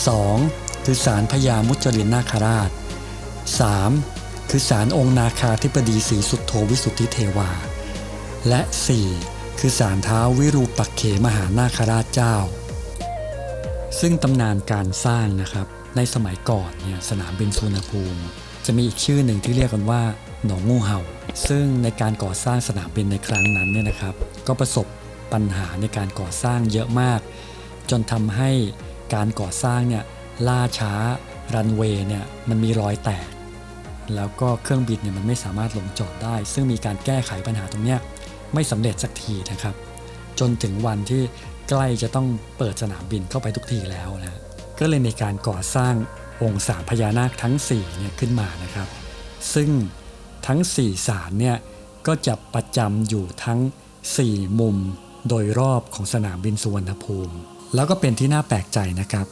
2. คือศาลพญามุจรินนาคราช 3. คือศาลองค์นาคาธิบดีศรีสุทโธวิสุทธิเทวา และ 4. คือศาลเท้าวิรูปักเขมหานาคราชเจ้า ซึ่งตำนานการสร้างนะครับ ในสมัยก่อนเนี่ยสนามบินสุวรรณภูมิ จะมีอีกชื่อหนึ่งที่เรียกกันว่าหนองงูเห่า ซึ่งในการก่อสร้างสนามบินในครั้งนั้นเนี่ยนะครับ ก็ประสบปัญหาในการก่อสร้างเยอะมาก จนทำให้ การก่อสร้างเนี่ยล่าช้ารันเวย์เนี่ยมันมีรอยแตก แล้วก็เครื่องบินเนี่ยมันไม่สามารถลงจอดได้ ซึ่งมีการแก้ไขปัญหาตรงเนี้ยไม่สำเร็จสักทีนะครับ จนถึงวันที่ใกล้จะต้องเปิดสนามบินเข้าไปทุกทีแล้วนะก็เลยมีการก่อสร้างองค์สามพญานาคทั้ง4เนี่ยขึ้นมานะครับ ซึ่งทั้ง 4 สารเนี่ยก็จะประจำอยู่ทั้ง 4 มุมโดยรอบของสนามบินสุวรรณภูมิ แล้วก็เป็นที่น่าแปลกใจนะครับ